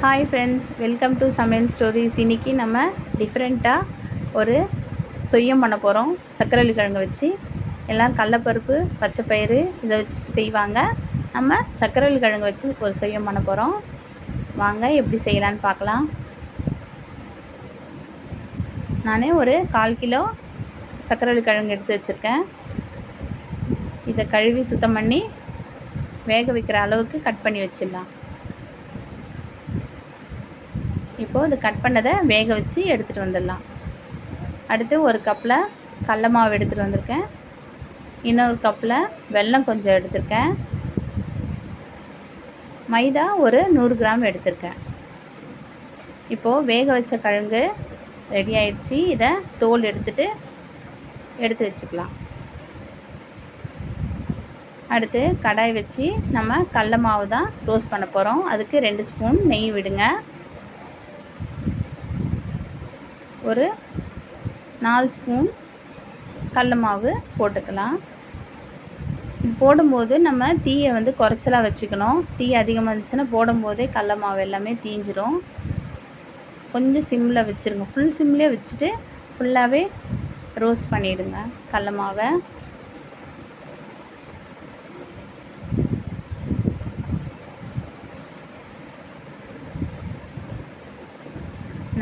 Hi friends welcome to Samayal Stories இன்றைக்கி நம்ம டிஃப்ரெண்ட்டாக ஒரு சொய்யம் பண்ண போகிறோம் சக்கரவள்ளி கிழங்கு வச்சு. எல்லாம் கடலப்பருப்பு பச்சைப்பயிறு இதை வச்சு செய்வாங்க. நம்ம சக்கரவள்ளி கிழங்கு வச்சு ஒரு சொய்யம் பண்ண போகிறோம் வாங்க எப்படி செய்யலான்னு பார்க்கலாம். நான் ஒரு கால் கிலோ சக்கரவள்ளி கிழங்கு எடுத்து வச்சுருக்கேன். இதை கழுவி சுத்தம் பண்ணி வேக வைக்கிற அளவுக்கு கட் பண்ணி வச்சிடலாம். இப்போது இது கட் பண்ணதை வேக வச்சு எடுத்துகிட்டு வந்துடலாம். அடுத்து ஒரு கப்பில் கடல மாவு எடுத்துகிட்டு வந்திருக்கேன். இன்னொரு கப்பில் வெல்லம் கொஞ்சம் எடுத்திருக்கேன். மைதா ஒரு நூறு கிராம் எடுத்திருக்கேன். இப்போது வேக வச்ச கிழங்கு ரெடி ஆயிடுச்சு. இதை தோல் எடுத்துட்டு எடுத்து வச்சுக்கலாம். அடுத்து கடாய் வச்சு நம்ம கடல மாவு தான் ரோஸ்ட் பண்ண போகிறோம் அதுக்கு ரெண்டு ஸ்பூன் நெய் விடுங்க. ஒரு நாலு ஸ்பூன் கடல மாவு போட்டுக்கலாம். போடும்போது நம்ம தீயை வந்து குறைச்சலாக வச்சுக்கணும். தீ அதிகமாக இருந்துச்சுன்னா போடும்போதே கடல மாவு எல்லாமே தீஞ்சிரும். கொஞ்சம் சிம்மில் வச்சுருங்க. ஃபுல் சிம்லேயே வச்சுட்டு ஃபுல்லாகவே ரோஸ்ட் பண்ணிவிடுங்க கடல மாவை.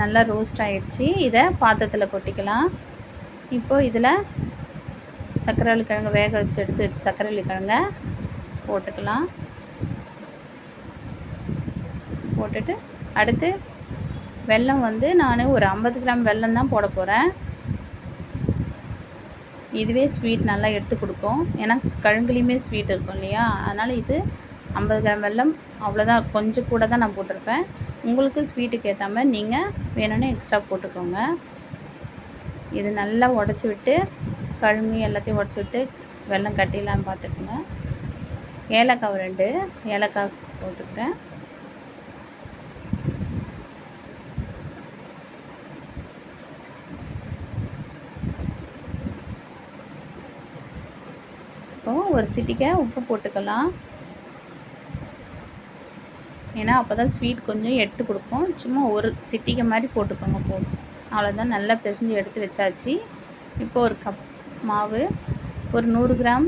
நல்லா ரோஸ்ட் ஆகிடுச்சி இதை பாத்திரத்தில் கொட்டிக்கலாம். இப்போது இதில் சக்கரவள்ளி கிழங்கு வேக வச்சு எடுத்து வச்சு சக்கரவள்ளி கிழங்க போட்டுக்கலாம். போட்டுட்டு அடுத்து வெல்லம் வந்து நான் ஒரு ஐம்பது கிராம் வெல்லம் தான் போட போகிறேன் இதுவே ஸ்வீட் நல்லா எடுத்து கொடுக்கும். ஏன்னா கிழங்குலேயுமே ஸ்வீட் இருக்கும் இல்லையா? அதனால் இது ஐம்பது கிராம் வெல்லம் அவ்வளோதான் கொஞ்சம் கூட தான் நான் போட்டிருப்பேன். உங்களுக்கு ஸ்வீட்டுக்கு ஏற்ற மாதிரி நீங்கள் வேணும்னு எக்ஸ்ட்ரா போட்டுக்கோங்க. இது நல்லா உடச்சி விட்டு கழுமி எல்லாத்தையும் உடச்சி விட்டு வெல்லம் கட்டிடலான்னு பார்த்துக்குங்க. ஏலக்காய் ரெண்டு ஏலக்காய் போட்டுக்கிட்டேன். இப்போ ஒரு சிட்டிக்க உப்பு போட்டுக்கலாம். ஏன்னா அப்போ தான் ஸ்வீட் கொஞ்சம் எடுத்து கொடுக்கும் சும்மா ஒரு சிட்டிகை மாதிரி போட்டுக்கோங்க போதும். அவ்வளோதான் நல்லா பிசைஞ்சு எடுத்து வச்சாச்சு. இப்போ ஒரு கப் மாவு ஒரு நூறு கிராம்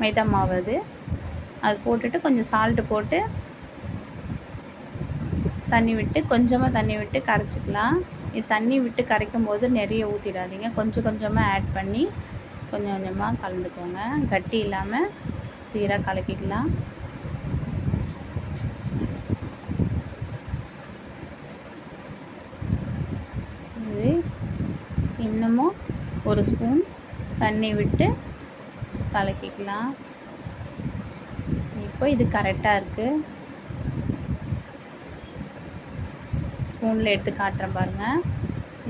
மைதா மாவு அது. அது போட்டுட்டு கொஞ்சம் சால்ட்டு போட்டு தண்ணி விட்டு கொஞ்சமாக தண்ணி விட்டு கரைச்சிக்கலாம். இது தண்ணி விட்டு கரைக்கும் போது நிறைய ஊற்றிடாதீங்க கொஞ்சம் கொஞ்சமாக ஆட் பண்ணி கொஞ்சம் கொஞ்சமாக கலந்துக்கோங்க. கட்டி இல்லாமல் சீராக கலக்கிக்கலாம் இது இன்னமும் ஒரு ஸ்பூன் தண்ணி விட்டு கலக்கிக்கலாம். இப்போ இது கரெக்டாக இருக்குது ஸ்பூனில் எடுத்து காட்டுறேன் பாருங்கள்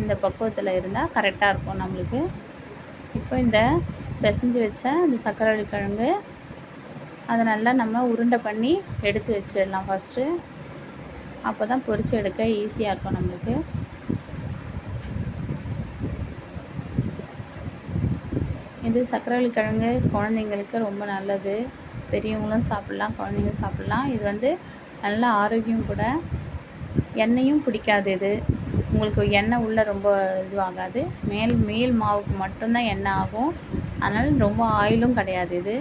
இந்த பக்குவத்தில் இருந்தால் கரெக்டாக இருக்கும் நம்மளுக்கு. இப்போ இந்த பிசைஞ்சு வச்ச இந்த சர்க்கரை கிழங்கு அதை நல்லா நம்ம உருண்டை பண்ணி எடுத்து வச்சிடலாம் ஃபஸ்ட்டு அப்போ தான் பொரித்து எடுக்க ஈஸியாக இருக்கும் நம்மளுக்கு. இது சக்கரவள்ளி கிழங்கு குழந்தைங்களுக்கு ரொம்ப நல்லது. பெரியவங்களும் சாப்பிட்லாம் குழந்தைங்க சாப்பிட்லாம். இது வந்து நல்ல ஆரோக்கியம் கூட. எண்ணெயும் பிடிக்காது இது. உங்களுக்கு எண்ணெய் உள்ளே ரொம்ப இதுவாகாது. மேல் மேல் மாவுக்கு மட்டும்தான் எண்ணெய் ஆகும். அதனால் ரொம்ப ஆயிலும் கிடையாது இது.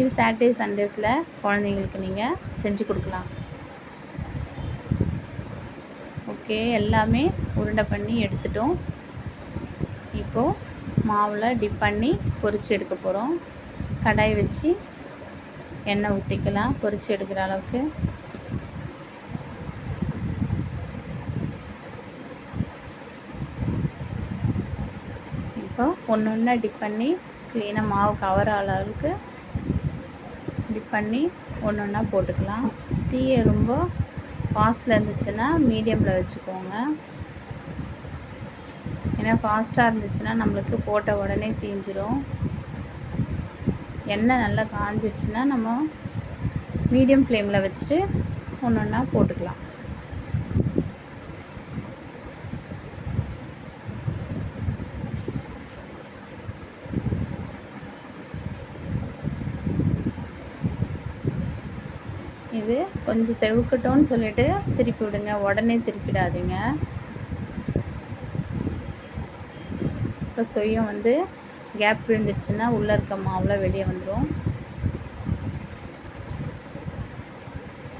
இது சாட்டர்டே சண்டேஸில் குழந்தைங்களுக்கு நீங்கள் செஞ்சு கொடுக்கலாம். ஓகே எல்லாமே உருண்டை பண்ணி எடுத்துட்டோம். இப்போது மாவில் டிப் பண்ணி பொரித்து எடுக்க போகிறோம் கடாய் வச்சு எண்ணெய் ஊற்றிக்கலாம் பொரித்து எடுக்கிற அளவுக்கு. இப்போ ஒன்று ஒன்றா டிப் பண்ணி க்ளீனாக மாவு கவர் ஆகிற அளவுக்கு டிப் பண்ணி ஒன்று ஒன்றா போட்டுக்கலாம். தீயை ரொம்ப ஃபாஸ்ட்டில் இருந்துச்சுன்னா மீடியமில் வச்சுக்கோங்க. ஏன்னா ஃபாஸ்ட்டாக இருந்துச்சுன்னா நம்மளுக்கு போட்ட உடனே தீஞ்சிரும். எண்ணெய் நல்லா காஞ்சிடுச்சுன்னா நம்ம மீடியம் ஃப்ளேமில் வச்சுட்டு ஒன்று ஒன்றா போட்டுக்கலாம். இது கொஞ்சம் செவுக்கட்டும்னு சொல்லிட்டு திருப்பி விடுங்க. உடனே திருப்பிடாதீங்க. இப்போ சுயம் வந்து கேப் விழுந்துருச்சுன்னா உள்ளே இருக்க மாவுலாம் வெளியே வந்துடும்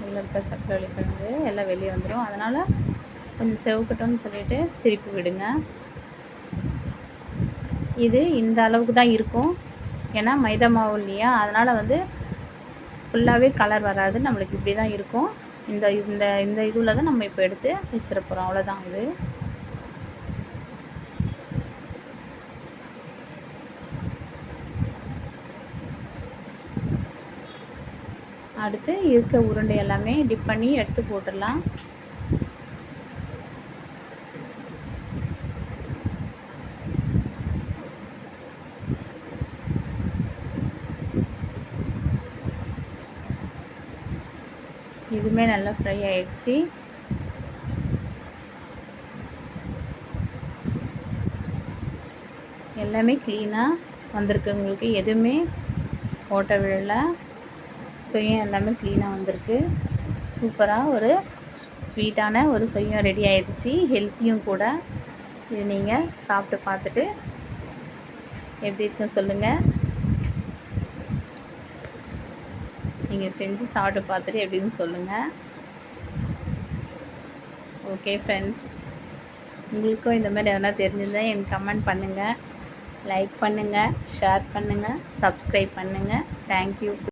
உள்ளே இருக்க சக்கரவள்ளி கிழங்கு எல்லாம் வெளியே வந்துடும் அதனால் கொஞ்சம் செவக்கட்டும்னு சொல்லிட்டு திருப்பி விடுங்க. இது இந்த அளவுக்கு தான் இருக்கும். ஏன்னா மைதா மாவு இல்லையா? அதனால் வந்து ஃபுல்லாகவே கலர் வராது. நம்மளுக்கு இப்படி தான் இருக்கும். இந்த இந்த இந்த இதில் தான் நம்ம இப்போ எடுத்து வச்சிட போகிறோம் அவ்வளோதான் இது. அடுத்து இருக்க உருண்டை எல்லாமே டிப் பண்ணி எடுத்து போட்டுடலாம். இதுவுமே நல்லா ஃப்ரை ஆயிடுச்சு. எல்லாமே க்ளீனாக வந்திருக்கு. உங்களுக்கு எதுவுமே ஓட்ட விழலை. சுயம் எல்லாமே க்ளீனாக வந்திருக்கு. சூப்பராக ஒரு ஸ்வீட்டான ஒரு சுயம் ரெடி ஆயிடுச்சு. ஹெல்த்தியும் கூட. இது நீங்கள் சாப்பிட்டு பார்த்துட்டு எப்படி இருக்குன்னு சொல்லுங்கள் நீங்கள் செஞ்சு சாப்பிட்டு பார்த்துட்டு எப்படின்னு சொல்லுங்கள் ஓகே ஃப்ரெண்ட்ஸ் உங்களுக்கும் இந்த மாதிரி எதனா தெரிஞ்சிருந்தால் எனக்கு கமெண்ட் பண்ணுங்கள் லைக் பண்ணுங்கள் ஷேர் பண்ணுங்கள் சப்ஸ்கிரைப் பண்ணுங்கள் தேங்க்யூ